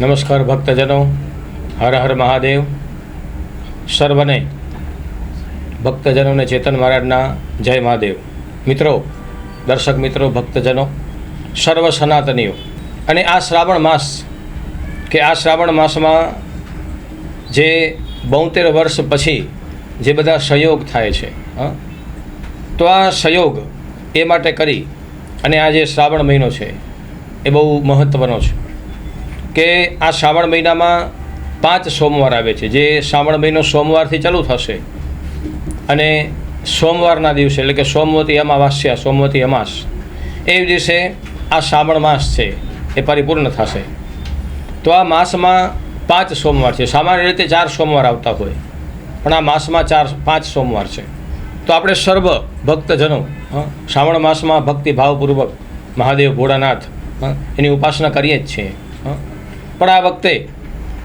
નમસ્કાર ભક્તજનો. હર હર મહાદેવ. સર્વને ભક્તજનોને ચેતન મહારાજના જય મહાદેવ. મિત્રો, દર્શક મિત્રો, ભક્તજનો, સર્વ સનાતનીઓ, અને આ શ્રાવણ માસ, કે આ શ્રાવણ માસમાં જે બોતેર વર્ષ પછી જે બધા સહયોગ થાય છે તો આ સહયોગ એ માટે કરી, અને આ જે શ્રાવણ મહિનો છે, એ બહુ મહત્ત્વનો છે. કે આ શ્રાવણ મહિનામાં પાંચ સોમવાર આવે છે, જે શ્રાવણ મહિનો સોમવારથી ચાલુ થશે. અને સોમવારના દિવસે, એટલે કે સોમવતી અમાવાસ્યા, સોમવતી અમાસ, એ દિવસે આ શ્રાવણ માસ છે, એ પરિપૂર્ણ થશે. તો આ માસમાં પાંચ સોમવાર છે. સામાન્ય રીતે ચાર સોમવાર આવતા હોય, પણ આ માસમાં ચાર, પાંચ સોમવાર છે. તો આપણે સર્વ ભક્તજનો શ્રાવણ માસમાં ભક્તિભાવપૂર્વક મહાદેવ ભોળાનાથ એની ઉપાસના કરીએ જ છીએ. પણ આ વખતે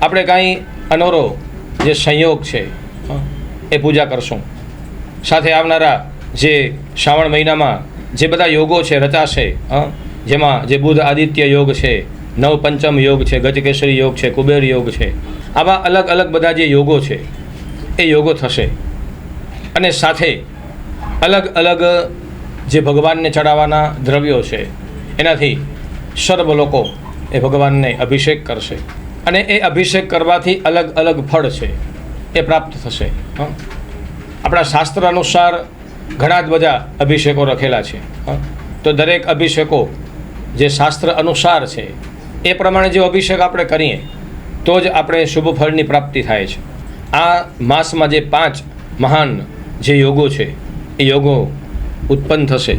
આપણે કાંઈ અનોરો જે સંયોગ છે, એ પૂજા કરશું. સાથે આવનારા જે શ્રાવણ મહિનામાં જે બધા યોગો છે, રચાશે જેમાં જે બુધ આદિત્ય યોગ છે, નવ પંચમ યોગ છે ગજકેશરી યોગ છે, કુબેર યોગ છે, આવા અલગ અલગ બધા જે યોગો છે, એ યોગો થશે. અને સાથે અલગ અલગ જે ભગવાનને ચડાવવાના દ્રવ્યો છે, એનાથી સર્વ લોકો એ ભગવાનને અભિષેક કરશે અને એ અભિષેક કરવાથી અલગ અલગ ફળ છે, એ પ્રાપ્ત થશે. આપણા શાસ્ત્ર અનુસાર ઘણા જ બધા અભિષેકો રખેલા છે. તો દરેક અભિષેકો જે શાસ્ત્ર અનુસાર છે, એ પ્રમાણે જો અભિષેક આપણે કરીએ, તો જ આપણે શુભ ફળની પ્રાપ્તિ થાય છે આ માસમાં જે પાંચ મહાન જે યોગો છે, એ યોગો ઉત્પન્ન થશે.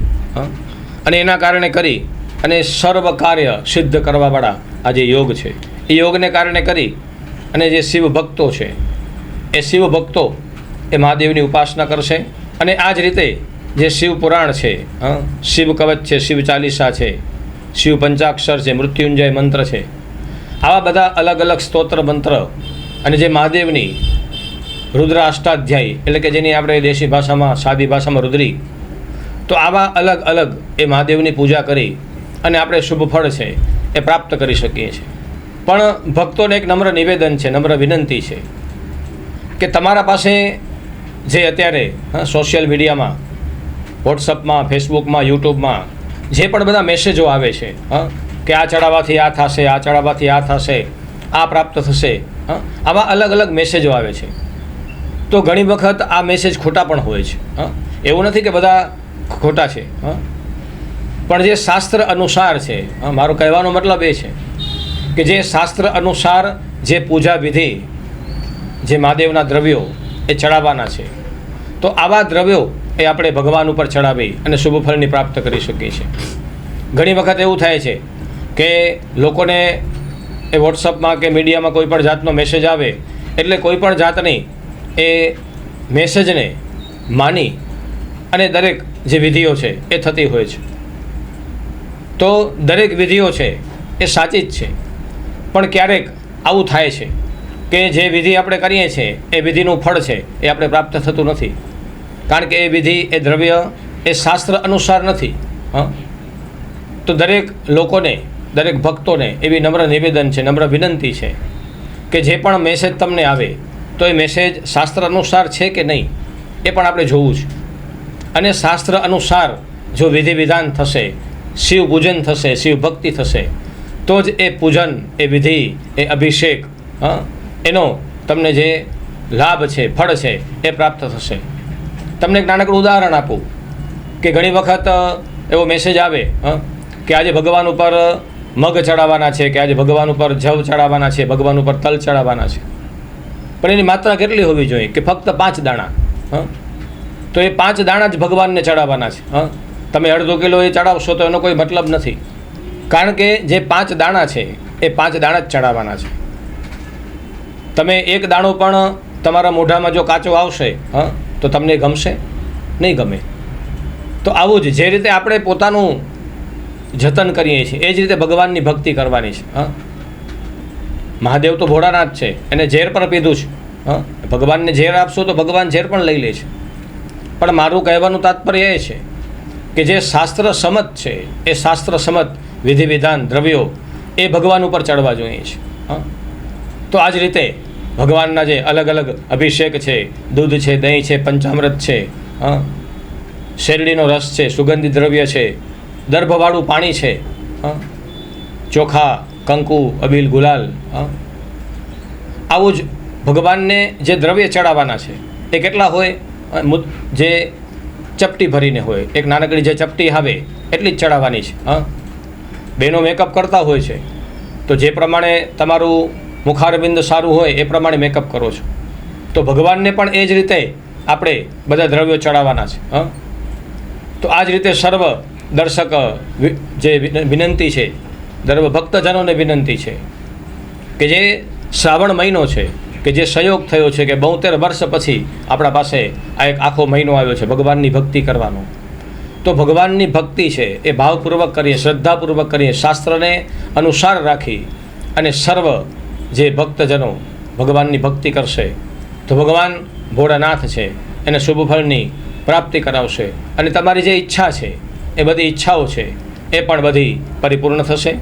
અને એના કારણે કરી અને સર્વ કાર્ય સિદ્ધ કરવાવાળા આ જે યોગ છે, એ યોગને કારણે કરી અને જે શિવ ભક્તો છે, એ શિવ ભક્તો એ મહાદેવની ઉપાસના કરશે અને આ જ રીતે જે શિવ પુરાણ છે શિવ કવચ છે, શિવ ચાલીસા છે, શિવ પંચાક્ષર છે, મૃત્યુંજય મંત્ર છે, આવા બધા અલગ અલગ સ્તોત્ર મંત્ર અને જે મહાદેવની રુદ્ર અષ્ટાધ્યાયી એટલે કે જેની આપણે દેશી ભાષામાં, સાદી ભાષામાં રુદ્રી, તો આવા અલગ અલગ એ મહાદેવની પૂજા કરી અને આપણે શુભ ફળ છે એ પ્રાપ્ત કરી શકીએ છીએ. પણ ભક્તોને એક નમ્ર નિવેદન છે, નમ્ર વિનંતી છે કે તમારા પાસે જે અત્યારે સોશિયલ મીડિયામાં વોટ્સઅપમાં ફેસબુકમાં યુટ્યુબમાં જે પણ બધા મેસેજો આવે છે, હં, કે આ ચડાવવાથી આ થશે, આ ચડાવવાથી આ થશે, આ પ્રાપ્ત થશે, હં, આવા અલગ અલગ મેસેજો આવે છે. તો ઘણી વખત આ મેસેજ ખોટા પણ હોય છે, હં. એવું નથી કે બધા ખોટા છે, હા. પણ જે શાસ્ત્ર અનુસાર છે મારો કહેવાનો મતલબ એ છે કે જે શાસ્ત્ર અનુસાર જે પૂજા વિધિ, જે મહાદેવના દ્રવ્યો એ ચડાવવાના છે, તો આવા દ્રવ્યો એ આપણે ભગવાન ઉપર ચડાવી અને શુભ ફળની પ્રાપ્ત કરી શકીએ છીએ. ઘણી વખત એવું થાય છે કે લોકોને એ વોટ્સઅપમાં કે મીડિયામાં કોઈ પણ જાતનો મેસેજ આવે, એટલે કોઈ પણ જાતની એ મેસેજને માની અને દરેક જે વિધિઓ છે એ થતી હોય છે. તો દરેક વિધિઓ છે એ સાચી જ છે. પણ ક્યારેક આવું થાય છે કે જે વિધિ આપણે કરીએ છીએ એ વિધિનું ફળ છે, એ આપણે પ્રાપ્ત થતું નથી. કારણ કે એ વિધિ, એ દ્રવ્ય, એ શાસ્ત્ર અનુસાર નથી. હં? તો દરેક લોકોને, દરેક ભક્તોને એવી નમ્ર નિવેદન છે, નમ્ર વિનંતી છે કે જે પણ મેસેજ તમને આવે, તો એ મેસેજ શાસ્ત્ર અનુસાર છે કે નહીં, એ પણ આપણે જોવું છે. અને શાસ્ત્ર અનુસાર જો વિધિ વિધાન થશે શિવ પૂજન થશે શિવ ભક્તિ થશે, તો જ એ પૂજન, એ વિધિ, એ અભિષેક એનો તમને જે લાભ છે, ફળ છે, એ પ્રાપ્ત થશે. તમને એક નાનકડું ઉદાહરણ આપું, કે ઘણી વખત એવો મેસેજ આવે કે આજે ભગવાન ઉપર મગ ચડાવવાના છે, કે આજે ભગવાન ઉપર જવ ચડાવવાના છે, ભગવાન ઉપર તલ ચડાવવાના છે. પણ એની માત્રા કેટલી હોવી જોઈએ? કે ફક્ત પાંચ દાણા, હં? તો એ પાંચ દાણા જ ભગવાનને ચડાવવાના છે, હં? તમે અડધો કિલો એ ચડાવશો તો એનો કોઈ મતલબ નથી. કારણ કે જે પાંચ દાણા છે, એ પાંચ દાણા જ ચડાવવાના છે. તમે એક દાણો પણ તમારા મોઢામાં જો કાચો આવશે, હં, તો તમને ગમશે? નહીં ગમે. તો આવું જ, જે રીતે આપણે પોતાનું જતન કરીએ છીએ, એ જ રીતે ભગવાનની ભક્તિ કરવાની છે, હં. મહાદેવ તો ભોળાનાથ છે, એને ઝેર પણ પીધું છે, હં. ભગવાનને ઝેર આપશો તો ભગવાન ઝેર પણ લઈ લે છે. પણ મારું કહેવાનું તાત્પર્ય એ છે કે જે શાસ્ત્ર સમત છે, એ શાસ્ત્ર સમત વિધિ વિધાન દ્રવ્યો એ ભગવાન ઉપર ચડવા જોઈએ છે? તો આ જ રીતે ભગવાનના જે અલગ અલગ અભિષેક છે, દૂધ છે, દહીં છે, પંચામૃત છે? શેરડીનો રસ છે સુગંધિત દ્રવ્ય છે, દર્ભવાળું પાણી છે? ચોખા, કંકુ, અબીલ, ગુલાલ? આવું જ ભગવાનને જે દ્રવ્ય ચડાવવાના છે, એ કેટલા હોય જે ચપટી ભરીને હોય. એક નાનકડી જે ચપટી આવે, એટલી જ ચડાવવાની છે, હા? બહેનો મેકઅપ કરતા હોય છે. તો જે પ્રમાણે તમારું મુખારબિંદ સારું હોય, એ પ્રમાણે મેકઅપ કરો છો. તો ભગવાનને પણ એ જ રીતે આપણે બધા દ્રવ્યો ચડાવવાના છે, હા? તો આ જ રીતે સર્વ દર્શક જે વિન- વિનંતી છે દર્વ ભક્તજનોને વિનંતી છે કે જે શ્રાવણ મહિનો છે કે જે સંયોગ થયો છે કે બોતેર વર્ષ પછી આપણા પાસે આ એક આખો મહિનો આવ્યો છે ભગવાનની ભક્તિ કરવાનો. તો ભગવાનની ભક્તિ છે એ ભાવપૂર્વક કરીએ, શ્રદ્ધાપૂર્વક કરીએ, શાસ્ત્રને અનુસાર રાખી અને સર્વ જે ભક્તજનો ભગવાનની ભક્તિ કરશે, તો ભગવાન ભોળાનાથ છે, એને શુભ ફળની પ્રાપ્તિ કરાવશે અને તમારી જે ઈચ્છા છે, એ બધી ઈચ્છાઓ છે, એ પણ બધી પરિપૂર્ણ થશે.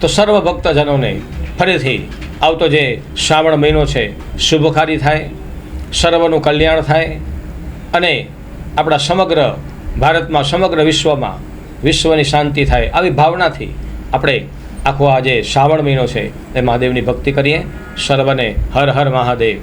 તો સર્વ ભક્તજનોને ફરીથી આવતો જે શ્રાવણ મહિનો છે, શુભકારી થાય, સર્વનું કલ્યાણ થાય અને આપણા સમગ્ર ભારતમાં, સમગ્ર વિશ્વમાં વિશ્વની શાંતિ થાય આવી ભાવનાથી આપણે આખો આ જે શ્રાવણ મહિનો છે, એ મહાદેવની ભક્તિ કરીએ. સર્વને હર હર મહાદેવ.